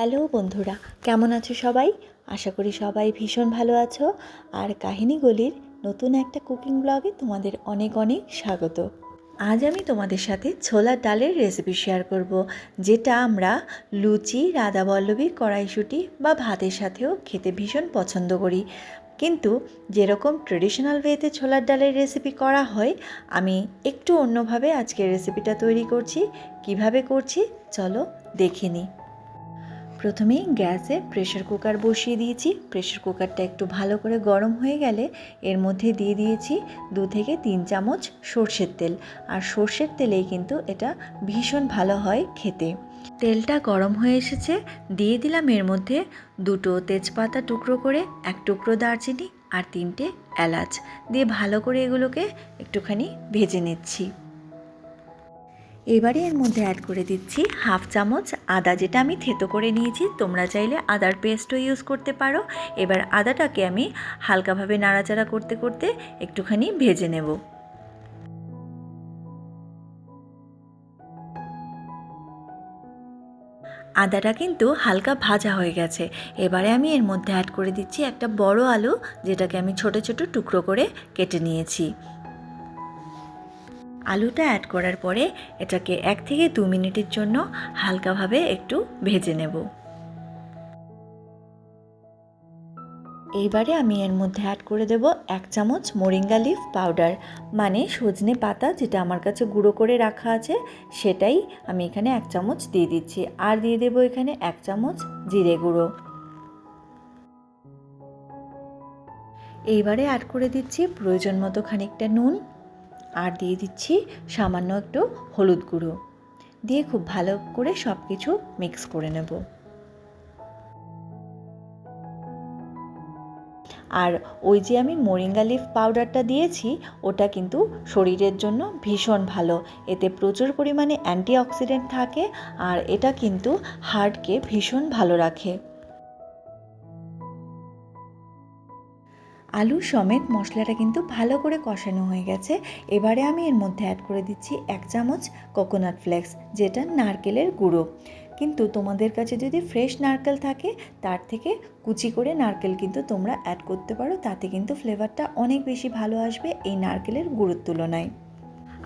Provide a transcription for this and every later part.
Hello বন্ধুরা, কেমন আছো সবাই? আশা করি সবাই ভীষণ ভালো আছো। আর কাহিনীগুলির নতুন একটা কুকিং ব্লগে তোমাদের অনেক অনেক স্বাগত। আজ আমি তোমাদের সাথে ছোলার ডালের রেসিপি শেয়ার করব, যেটা আমরা লুচি, রাধাবল্লভী, কড়াইশুঁটি বা ভাতের সাথেও খেতে ভীষণ পছন্দ করি। কিন্তু যেরকম ট্রেডিশনাল ওয়েতে ছোলার ডালের রেসিপি করা হয়, আমি একটু অন্যভাবে আজকে রেসিপিটা তৈরি করছি। কীভাবে করছি? চলো দেখে নিই। প্রথমেই গ্যাসে প্রেশার কুকার বসিয়ে দিয়েছি। প্রেশার কুকারটা একটু ভালো করে গরম হয়ে গেলে এর মধ্যে দিয়ে দিয়েছি দু থেকে তিন চামচ সর্ষের তেল। আর সর্ষের তেলেই কিন্তু এটা ভীষণ ভালো হয় খেতে। তেলটা গরম হয়ে এসেছে, দিয়ে দিলাম এর মধ্যে দুটো তেজপাতা টুকরো করে, এক টুকরো দারচিনি আর তিনটে এলাচ। দিয়ে ভালো করে এগুলোকে একটুখানি ভেজে নিচ্ছি। এবারে এর মধ্যে অ্যাড করে দিচ্ছি হাফ চামচ আদা, যেটা আমি থেতো করে নিয়েছি। তোমরা চাইলে আদার পেস্টও ইউজ করতে পারো। এবার আদাটাকে আমি হালকাভাবে নাড়াচাড়া করতে করতে একটুখানি ভেজে নেব। আদাটা কিন্তু হালকা ভাজা হয়ে গেছে। এবারে আমি এর মধ্যে অ্যাড করে দিচ্ছি একটা বড় আলু, যেটাকে আমি ছোট ছোট টুকরো করে কেটে নিয়েছি। আলুটা অ্যাড করার পরে এটাকে এক থেকে দু মিনিটের জন্য হালকাভাবে একটু ভেজে নেব। এইবারে আমি এর মধ্যে অ্যাড করে দেব এক চামচ মোরিঙ্গা লিফ পাউডার মানে সজনে পাতা যেটা আমার কাছে গুঁড়ো করে রাখা আছে, সেটাই আমি এখানে এক চামচ দিয়ে দিচ্ছি। আর দিয়ে দেব এখানে এক চামচ জিরে গুঁড়ো। এইবারে অ্যাড করে দিচ্ছি প্রয়োজন মতো খানিকটা নুন। আর দিয়ে দিচ্ছি সামান্য একটু হলুদ গুঁড়ো। দিয়ে খুব ভালো করে সব কিছু মিক্স করে নেব। আর ওই যে আমি মোরিঙ্গা লিফ পাউডারটা দিয়েছি, ওটা কিন্তু শরীরের জন্য ভীষণ ভালো। এতে প্রচুর পরিমাণে অ্যান্টিঅক্সিডেন্ট থাকে আর এটা কিন্তু হার্টকে ভীষণ ভালো রাখে। আলু সমেত মশলাটা কিন্তু ভালো করে কষানো হয়ে গেছে। এবারে আমি এর মধ্যে অ্যাড করে দিচ্ছি এক চামচ কোকোনাট ফ্লেক্স যেটা নারকেলের গুঁড়ো। কিন্তু তোমাদের কাছে যদি ফ্রেশ নারকেল থাকে, তার থেকে কুচি করে নারকেল কিন্তু তোমরা অ্যাড করতে পারো, তাতে কিন্তু ফ্লেভারটা অনেক বেশি ভালো আসবে এই নারকেলের গুঁড়োর তুলনায়।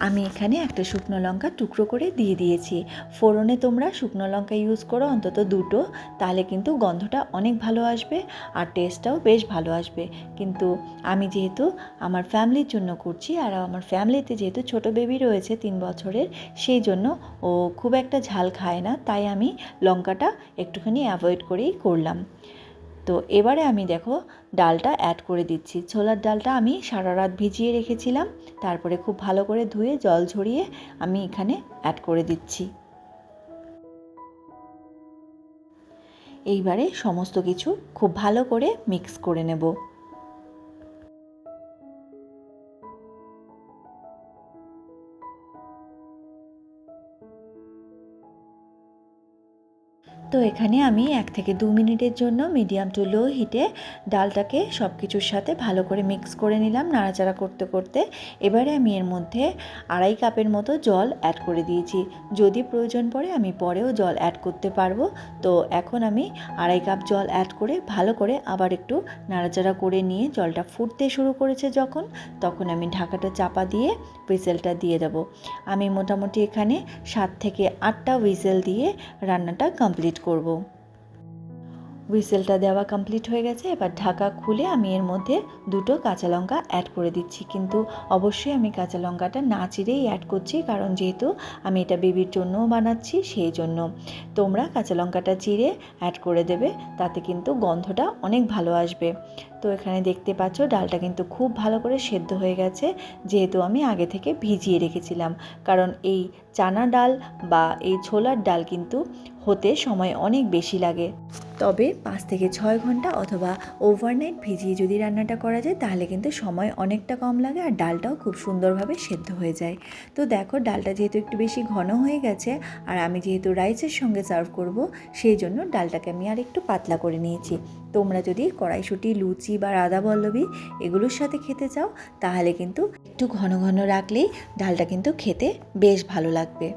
আমি এখানে একটা শুকনো লঙ্কা টুকরো করে দিয়ে দিয়েছি। ফোড়নে তোমরা শুকনো লঙ্কা ইউজ করো, অন্তত দুটো, তাহলে কিন্তু গন্ধটা অনেক ভালো আসবে আর টেস্টটাও বেশ ভালো আসবে। কিন্তু আমি যেহেতু আমার ফ্যামিলির জন্য করছি আর আমার ফ্যামিলিতে যেহেতু ছোট বেবি রয়েছে তিন বছরের, সেই জন্য ও খুব একটা ঝাল খায় না, তাই আমি লঙ্কাটা একটুখানি অ্যাভয়েড করেই করলাম। তো এবারে আমি দেখো ডালটা অ্যাড করে দিচ্ছি। ছোলার ডালটা আমি সারা রাত ভিজিয়ে রেখেছিলাম। তারপরে খুব ভালো করে ধুয়ে, জল ঝরিয়ে আমি এখানে অ্যাড করে দিচ্ছি। এইবারে সমস্ত কিছু খুব ভালো করে মিক্স করে নেব। তো এখানে আমি এক থেকে দু মিনিটের জন্য মিডিয়াম টু লো হিটে ডালটাকে সব কিছুর সাথে ভালো করে মিক্স করে নিলাম নাড়াচাড়া করতে করতে। এবারে আমি এর মধ্যে আড়াই কাপের মতো জল অ্যাড করে দিয়েছি। যদি প্রয়োজন পড়ে আমি পরেও জল অ্যাড করতে পারব। তো এখন আমি আড়াই কাপ জল অ্যাড করে ভালো করে আবার একটু নাড়াচাড়া করে নিয়ে জলটা ফুটতে শুরু করেছে যখন, তখন আমি ঢাকাটা চাপা দিয়ে হুইসেলটা দিয়ে দেবো। আমি মোটামুটি এখানে সাত থেকে আটটা হুইসেল দিয়ে রান্নাটা কমপ্লিট করব। হুইসেলটা দেওয়া কমপ্লিট হয়ে গেছে, এবার ঢাকা খুলে আমি এর মধ্যে দুটো কাঁচা লঙ্কা অ্যাড করে দিচ্ছি। কিন্তু অবশ্যই আমি কাঁচা লঙ্কাটা না চিরেই অ্যাড করছি, কারণ যেহেতু আমি এটা বেবির জন্যও বানাচ্ছি, সেই জন্য। তোমরা কাঁচা লঙ্কাটা চিরে অ্যাড করে দেবে, তাতে কিন্তু গন্ধটা অনেক ভালো আসবে। তো এখানে দেখতে পাচ্ছ ডালটা কিন্তু খুব ভালো করে সেদ্ধ হয়ে গেছে, যেহেতু আমি আগে থেকে ভিজিয়ে রেখেছিলাম। কারণ এই চানা ডাল বা এই ছোলার ডাল কিন্তু হতে সময় অনেক বেশি লাগে। তবে পাঁচ থেকে ছয় ঘণ্টা অথবা ওভারনাইট ভিজিয়ে যদি রান্নাটা করা যায়, তাহলে কিন্তু সময় অনেকটা কম লাগে আর ডালটাও খুব সুন্দরভাবে সেদ্ধ হয়ে যায়। তো দেখো, ডালটা যেহেতু একটু বেশি ঘন হয়ে গেছে আর আমি যেহেতু রাইসের সঙ্গে সার্ভ করব, সেই জন্য ডালটাকে আমি আর একটু পাতলা করে নিয়েছি। তোমরা যদি কড়াইশুঁটি, লুচি বা রাধা বল্লভী এগুলোর সাথে খেতে চাও, তাহলে কিন্তু একটু ঘন ঘন রাখলেই ডালটা কিন্তু খেতে বেশ ভালো লাগবে।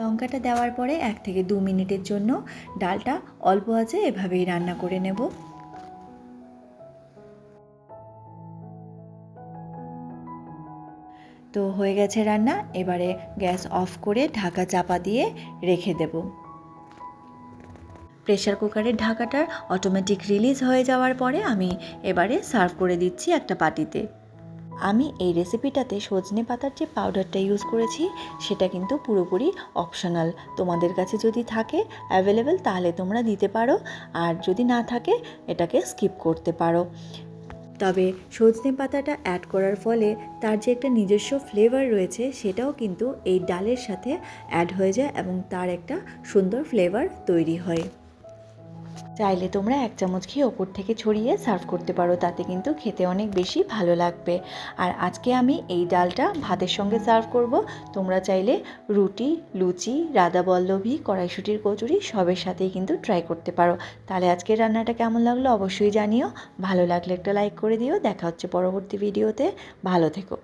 লঙ্কাটা দেওয়ার পরে এক থেকে দু মিনিটের জন্য ডালটা অল্প আছে এভাবেই রান্না করে নেব। তো হয়ে গেছে রান্না, এবারে গ্যাস অফ করে ঢাকা চাপা দিয়ে রেখে দেব। প্রেশার কুকারের ঢাকাটার অটোমেটিক রিলিজ হয়ে যাওয়ার পরে আমি এবারে সার্ভ করে দিচ্ছি একটা পাটিতে আমি এই রেসিপিটাতে সজনে পাতার যে পাউডারটা ইউজ করেছি, সেটা কিন্তু পুরোপুরি অপশনাল তোমাদের কাছে যদি থাকে অ্যাভেলেবেল তাহলে তোমরা দিতে পারো। আর যদি না থাকে, এটাকে স্কিপ করতে পারো। তবে সজনে পাতাটা অ্যাড করার ফলে তার যে একটা নিজস্ব ফ্লেভার রয়েছে, সেটাও কিন্তু এই ডালের সাথে অ্যাড হয়ে যায় এবং তার একটা সুন্দর ফ্লেভার তৈরি হয়। চাইলে তোমরা এক চামচ খেয়ে ওপর থেকে ছড়িয়ে সার্ভ করতে পারো, তাতে কিন্তু খেতে অনেক বেশি ভালো লাগবে। আর আজকে আমি এই ডালটা ভাতের সঙ্গে সার্ভ করব। তোমরা চাইলে রুটি, লুচি রাধাবল্লভী কড়াইশুটির কচুরি সবের সাথেই কিন্তু ট্রাই করতে পারো। তাহলে আজকের রান্নাটা কেমন লাগল অবশ্যই জানিও। ভালো লাগলে একটা লাইক করে দিও। দেখা হচ্ছে পরবর্তী ভিডিওতে ভালো থেকো।